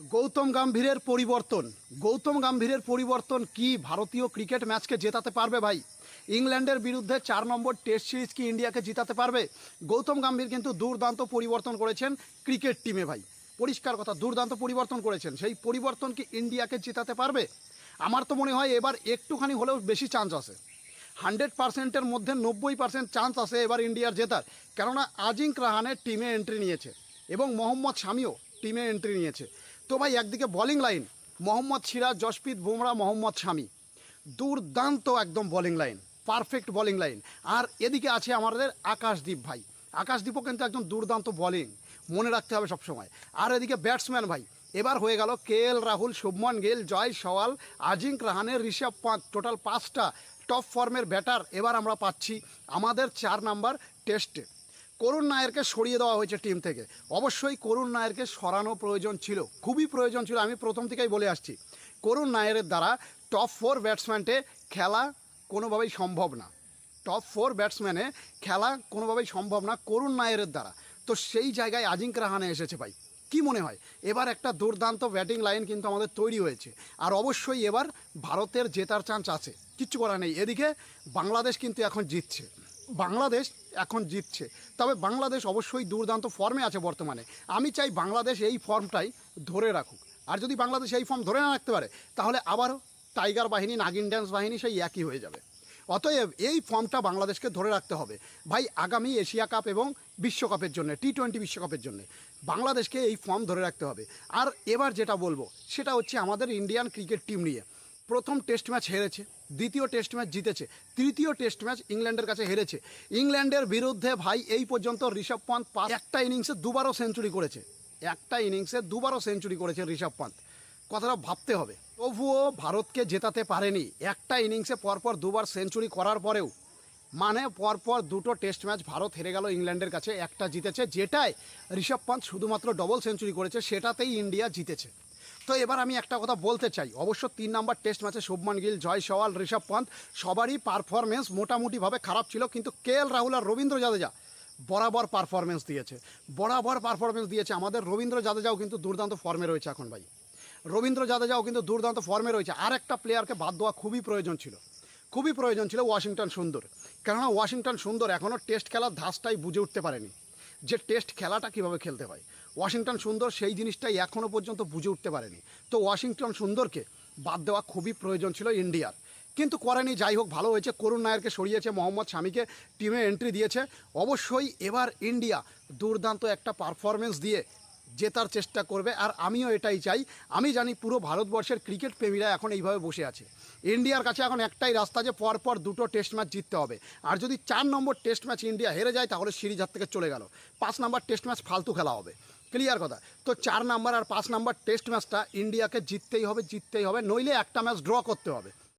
গৌতম গম্ভীরের পরিবর্তন। গৌতম গম্ভীরের পরিবর্তন কি ভারতীয় ক্রিকেট ম্যাচকে জেতাতে পারবে ভাই? ইংল্যান্ডের বিরুদ্ধে চার নম্বর টেস্ট সিরিজ কি ইন্ডিয়াকে জিতাতে পারবে? গৌতম গম্ভীর কিন্তু দুর্দান্ত পরিবর্তন করেছেন ক্রিকেট টিমে ভাই। পরিষ্কার কথা, দুর্দান্ত পরিবর্তন করেছেন। সেই পরিবর্তন কি ইন্ডিয়াকে জেতাতে পারবে? আমার তো মনে হয় এবার একটুখানি হলেও বেশি চান্স আছে। হান্ড্রেড পার্সেন্টের মধ্যে নব্বই পার্সেন্ট চান্স আছে এবার ইন্ডিয়ার জেতার। কেননা আজিঙ্ক রাহানের টিমে এন্ট্রি নিয়েছে এবং মোহাম্মদ শামিও টিমে এন্ট্রি নিয়েছে। তো ভাই, একদিকে বোলিং লাইন মোহাম্মদ সিরাজ জশপ্রীত বুমরা, মোহাম্মদ শামি। দুর্দান্ত একদম bowling line perfect bowling line আর এদিকে আছে আমাদের আকাশদীপ ভাই। আকাশদীপও কিন্তু একদম দুর্দান্ত বোলিং মনে রাখতে হবে সবসময়। আর এদিকে ব্যাটসম্যান ভাই, এবার হয়ে গেল কে এল রাহুল, শুভমন গিল, জয় সওয়াল, আজিঙ্ক রাহানের, ঋষভ পাঁচ টোটাল পাঁচটা টপ ফর্মের ব্যাটার এবার আমরা পাচ্ছি আমাদের চার নাম্বার টেস্টে করুণ নায়েরকে সরিয়ে দেওয়া হয়েছে টিম থেকে। অবশ্যই করুণ নায়েরকে সরানো প্রয়োজন ছিল, খুবই প্রয়োজন ছিল, আমি প্রথম থেকেই বলে আসছি। করুণ নায়েরের দ্বারা টপ ফোর ব্যাটসম্যানটে খেলা কোনোভাবেই সম্ভব না। টপ ফোর ব্যাটসম্যানে খেলা কোনোভাবেই সম্ভব না করুণ নায়েরের দ্বারা। তো সেই জায়গায় আজিঙ্ক রাহানে এসেছে ভাই। কি মনে হয়? এবার একটা দুর্দান্ত ব্যাটিং লাইন কিন্তু আমাদের তৈরি হয়েছে। আর অবশ্যই এবার ভারতের জেতার চান্স আছে। কিচ্ছু করার নেই। এদিকে বাংলাদেশ কিন্তু এখন জিতছে। বাংলাদেশ এখন জিতছে। তবে বাংলাদেশ অবশ্যই দুর্দান্ত ফর্মে আছে বর্তমানে। আমি চাই বাংলাদেশ এই ফর্মটাই ধরে রাখুক। আর যদি বাংলাদেশ এই ফর্ম ধরে না রাখতে পারে, তাহলে আবারও টাইগার বাহিনী নাগিন ড্যান্স বাহিনী সেই একই হয়ে যাবে। অতএব এই ফর্মটা বাংলাদেশকে ধরে রাখতে হবে। ভাই, আগামী এশিয়া কাপ এবং বিশ্বকাপের জন্য টি টোয়েন্টি বিশ্বকাপের জন্য বাংলাদেশকে এই ফর্ম ধরে রাখতে হবে। আর এবার যেটা বলব, সেটা হচ্ছে আমাদের ইন্ডিয়ান ক্রিকেট টিম নিয়ে। প্রথম টেস্ট ম্যাচ হেরেছে, দ্বিতীয় টেস্ট ম্যাচ জিতেছে, তৃতীয় টেস্ট ম্যাচ ইংল্যান্ডের কাছে হেরেছে। ইংল্যান্ডের বিরুদ্ধে ভাই এই পর্যন্ত ঋষভ পান্ত পা- একটা ইনিংসে দুবারও সেঞ্চুরি করেছে। একটা ইনিংসে দুবারও সেঞ্চুরি করেছে ঋষভ পান্ত কথাটা ভাবতে হবে। তবুও ভারতকে জেতাতে পারেনি। একটা ইনিংসে পরপর দুবার সেঞ্চুরি করার পরেও মানে পরপর দুটো টেস্ট ম্যাচ ভারত হেরে গেল ইংল্যান্ডের কাছে, একটা জিতেছে, যেটায় ঋষভ পান্ত শুধুমাত্র ডবল সেঞ্চুরি করেছে, সেটাতেই ইন্ডিয়া জিতেছে। তো এবার আমি একটা কথা বলতে চাই। অবশ্য তিন নাম্বার টেস্ট ম্যাচে শুভমান গিল, জয় সওয়াল, ঋষভ পন্থ সবারই পারফরমেন্স মোটামুটিভাবে খারাপ ছিল, কিন্তু কে এল রাহুল আর রবীন্দ্র জাদেজা বরাবর পারফরমেন্স দিয়েছে। বরাবর পারফরমেন্স দিয়েছে। আমাদের রবীন্দ্র জাদেজাও কিন্তু দুর্দান্ত ফর্মে রয়েছে এখন ভাই। রবীন্দ্র জাদেজাও কিন্তু দুর্দান্ত ফর্মে রয়েছে। আর একটা প্লেয়ারকে বাদ দেওয়া খুবই প্রয়োজন ছিল। খুবই প্রয়োজন ছিল ওয়াশিংটন সুন্দর। কেননা ওয়াশিংটন সুন্দর এখনও টেস্ট খেলার ধাসটাই বুঝে উঠতে পারেনি। যে টেস্ট খেলাটা কীভাবে খেলতে হয়। ওয়াশিংটন সুন্দর সেই জিনিসটাই এখনও পর্যন্ত বুঝে উঠতে পারেনি। তো ওয়াশিংটন সুন্দরকে বাদ দেওয়া খুবই প্রয়োজন ছিল ইন্ডিয়ার। কিন্তু করেনি, যাই হোক, ভালো হয়েছে। করুণ নায়ারকে সরিয়েছে, মোহাম্মদ শামিকে টিমে এন্ট্রি দিয়েছে। অবশ্যই এবার ইন্ডিয়া দুর্দান্ত একটা পারফরমেন্স দিয়ে জেতার চেষ্টা করবে, আর আমিও এটাই চাই। আমি জানি পুরো ভারতবর্ষের ক্রিকেট প্রেমীরা এখন এইভাবে বসে আছে। ইন্ডিয়ার কাছে এখন একটাই রাস্তা যে পরপর দুটো টেস্ট ম্যাচ জিততে হবে। আর যদি চার নম্বর টেস্ট ম্যাচ ইন্ডিয়া হেরে যায়, তাহলে সিরিজ হাত থেকে চলে গেল। পাঁচ নম্বর টেস্ট ম্যাচ ফালতু খেলা হবে। ক্লিয়ার কথা। তো চার নাম্বার আর পাঁচ নাম্বার টেস্ট ম্যাচটা ইন্ডিয়াকে জিততেই হবে জিততেই হবে, নইলে একটা ম্যাচ ড্র করতে হবে।